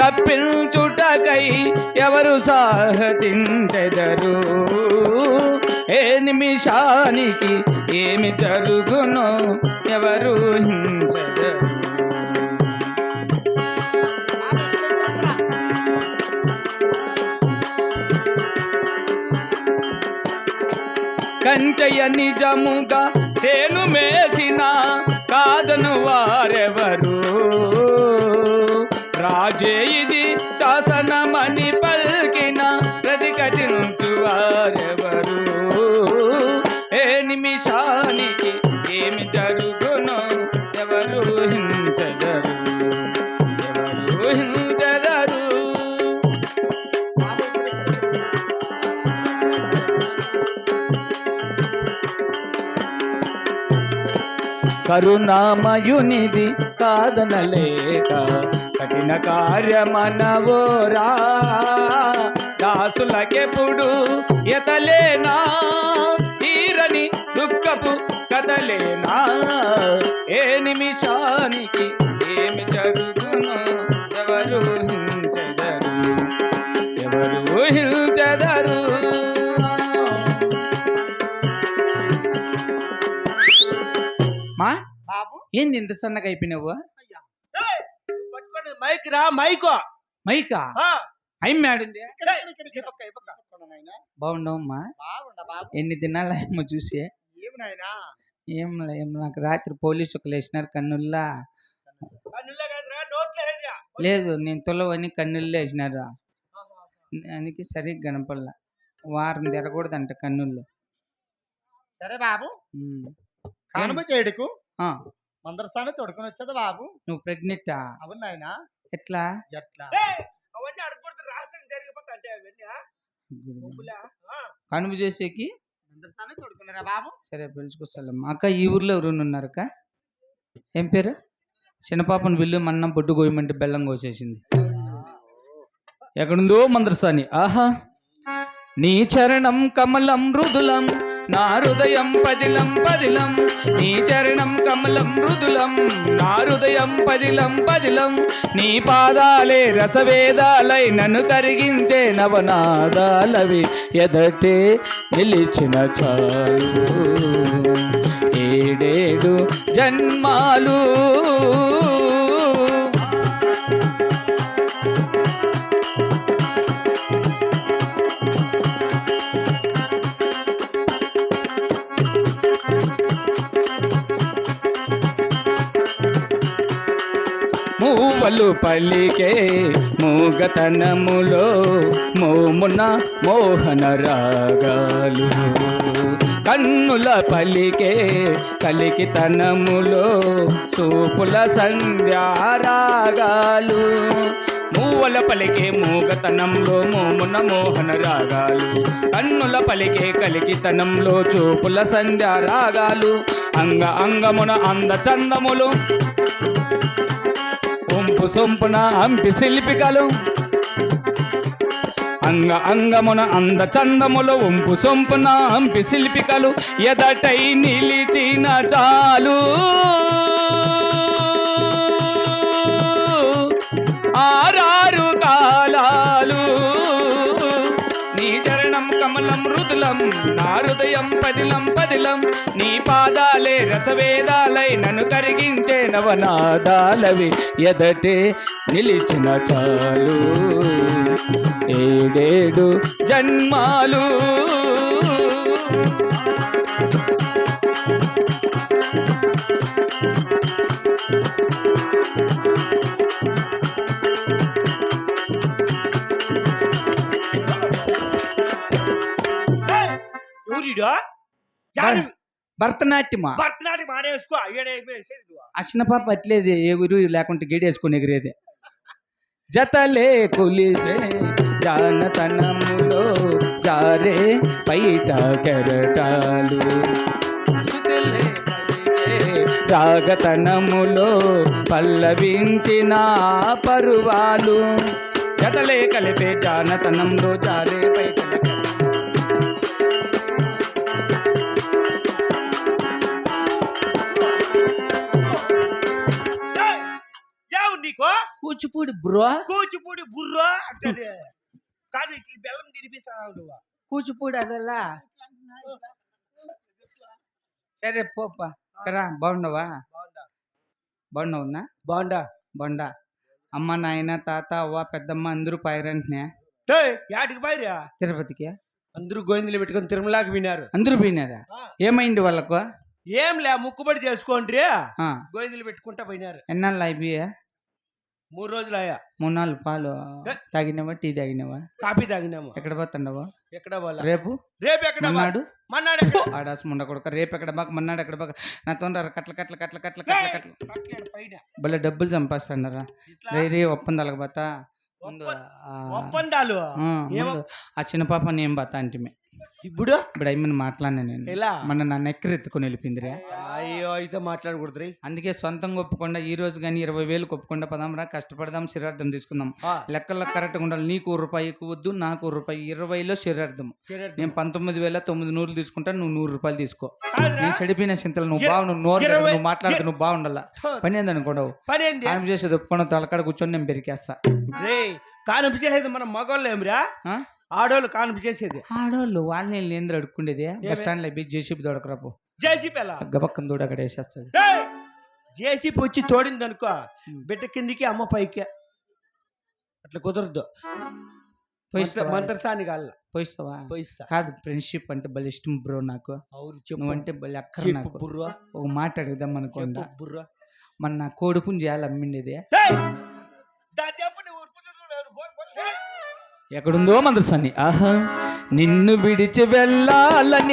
తప్పించుటకై ఎవరు సాహతించెదరు ఏ నిమిషానికి ఏమి జరుగునో ఎవరు హించెదరు? కంచయ నిజముగా సేను మే నిమిషానికి ఏమి జరుగును ఎవరు హించదరు ఎవరు హించదరు కరుణామయునిది కాదనలేక కఠిన కార్యమనవోరా. దాసులకెప్పుడు ఎతలేనా తీరని దుఃఖపు కదలేనా ఏ నిమిషానికి ఏమి జరుగునో ఎవరు హించెదరు ఎవరు హించెదరు మా బాబు ఏంది ఇంత సన్నగా అయిపోయినావు మైక్ రా మైక్ మైకా అయి మేడింది. బాగుండవమ్మా ఎన్ని దినాలు ఏమో చూసి నాయనా ఏం ఏం నాకు రాత్రి పోలీసు ఒకరు వేసినారు కన్నుల్లా? లేదు నేను తొలవని కన్నుల్లో వేసినారు. అందుకే సరిగ్గా కనపడలా. వారం తిరగకూడదంట కన్నుల్లో. సరే బాబు. కానుమ చేయడుకు ఆ, మందరసాన్ని తొడుకొని వచ్చేది బాబు? నువ్వు ప్రెగ్నెంటా? అవును నాయనా. ఎట్లా? ఎట్లా? అవన్నీ అడగకూడదు రాసిన జరిగిపోతా అంటే అవన్నీ కనుమ చేసేకి బాబు? సరే పిలుచుకొస్తాలమ్మా అక్క ఈ ఊర్లో ఎవరు ఉన్నారు అక్క ఏం పేరు? చిన్నపాపను విల్లు మన్నం పొట్టు కోయమంటే బెల్లం కోసేసింది. ఎక్కడుందో మందరసాని. ఆహా. నీ చరణం కమలం మృదులం. నా హృదయం పదిలం పదిలం నీ చరణం కమలం మృదులం. నా హృదయం పదిలం పదిలం నీ పాదాలే రసవేదాలై నన్ను కరిగించే నవనాదాలవి ఎదటే నిలిచిన చాలు. ఏడేడు జన్మాలు మాటలు పలికే మూగతనములో మోమున మోహన రాగాలు. కన్నుల పలికే కలికితనములో చూపుల సంధ్యారాగాలు మూవల పలికే మూగతనంలో మోమున మోహన రాగాలు. కన్నుల పలికే కలికితనంలో చూపుల సంధ్యా రాగాలు. అంగ అంగమున అంద చందములు ఒంపు సొంపున అంపి శిల్పికలు. అంగ అంగమున అంద చందములు ఒంపు సొంపున అంపి శిల్పికలు. ఎదటై నిలిచిన చాలు. నా హృదయం పదిలం పదిలం నీ పాదాలే రసవేదాలై నన్ను కరిగించే నవనాదాలవి ఎదటే నిలిచిన చాలు. ఏడేడు జన్మాలు ఊరిడా భరతనాట్యమా? భరతనాట్యం అయ్యాడే వేసేది నువ్వు అసిన పాప అట్లేదు ఎగురు లేకుంటే గేడేసుకుని ఎగిరేదే. జతలే కులిపే జానతనములో జారే పైట కెరటాలు. రాగతనములో పల్లవించిన పరువాలు. జతలే కలిపే జానతనంలో జారే పైట కూచిపూడి బ్రో కూచిపూడి బుర్రో అంటది. కాదు ఇట్లా బెల్లం తినిపిస్తావు నువ్వు. కూచిపూడి అదల్లా సరే పోప్పా కరా బాగుండవా బాగుందా బాగున్నావునా బాగుందా బాగుండా. అమ్మ నాయన తాత అవ్వ పెద్దమ్మ అందరూ పైరంటున్నా ఏయ్, యాటికి పోయిరా తిరుపతికి? అందరూ గోవిందులు పెట్టుకొని తిరుమలకి వినారు అందరూ పోయినారా? ఏమైంది వాళ్ళకు? ఏం లే ముక్కుబడి చేసుకోండి ఆ, గోవిందులు పెట్టుకుంటా పోయినారు. ఎన్నాళ్ళు అయిపోయా మూడు రోజులు అయ్యా. మూడు నాలుగు పాలు తాగినవా టీ తాగినవా? కాఫీ తాగినాము. ఎక్కడ పోతుండవా ఎక్కడ పోలా? రేపు? రేపు ఎక్కడ మన్నాడు? మన్నాడు? ఆడాస్ ముండ కొడుక రేపు ఎక్కడ బాక? మన్నాడు ఎక్కడ బాక? నా తొందర కట్ల కట్ల కట్ల కట్ల కట్ల కట్ల భలే డబ్బులు చంపేస్తాడరా ఇట్లా? రేరే ఒప్పందాలకు ఆ, ఒప్పందాలు? ఆ, చిన్న పాప నేను పోతా అంటిమే ఇప్పుడు ఇప్పుడు అయ్యమని మాట్లాడినా నేను. ఎలా? మన నా నెక్కరు ఎత్తుకొని వెళ్ళిపోయిందిరా. అయ్యో అయితే మాట్లాడకూడదు అందుకే సొంతంగా ఒప్పుకుండా ఈ రోజు కానీ ఇరవై వేలు ఒప్పుకుండా పదాం రా కష్టపడదాం శరీరార్థం తీసుకుందాం. లెక్కల్లో కరెక్ట్గా ఉండాలి. నీకు రూపాయి ఎక్కువ వద్దు నాకు రూపాయి ఇరవైలో శరీరార్థం. నేను పంతొమ్మిది వేల తొమ్మిది నూరులు తీసుకుంటాను నువ్వు నూరు రూపాయలు తీసుకో. నీ చెడిపోయిన చింతలు నువ్వు బాగు నువ్వు నోరు నువ్వు మాట్లాడుతూ నువ్వు బాగుండాల. పని ఏందనుకోవడం పని ఏంది? ఆమె చేసేది ఒప్పుకొని తలకాడ కూర్చొని నేను పెరికేస్తా రే కానుపు చేసేది మన మగవాళ్ళు ఏమిరా? ఆడోళ్ళు కానుపు చేసేది. ఆడవాళ్ళు వాళ్ళని ఏంద్ర అడుక్కుండేది? బస్ స్టాండ్లో జేసీబీ దొడకరాపు జేసీపీ ఎలా? గబక్కన దూడ అక్కడ వేసేస్తుంది జేసీపీ వచ్చి తోడింది అనుకో. బిడ్డ కిందికి అమ్మ పైకి. అట్లా కుదరదు. మంత్రసాని కాళ్ళ పోయిస్తావా? పోయిస్తా. కాదు ఫ్రెండ్షిప్ అంటే భలే ఇష్టం బ్రో నాకు. నువ్వంటే భలే అక్కర చెప్పు నాకు. బుర్ర. ఒక మాట అడుగుదాం అనుకోండా. చెప్పు బుర్ర. మన నా కోడి చేయాలి అమ్మిండేది ఏయ్! దా చెప్పు నువ్వు ఉరుకుతున్నావు, ఎవరు? బోర్, బోర్, ఏయ్! ఎక్కడుందో మందరసాన్ని ఆహా నిన్ను విడిచి వెళ్ళాలని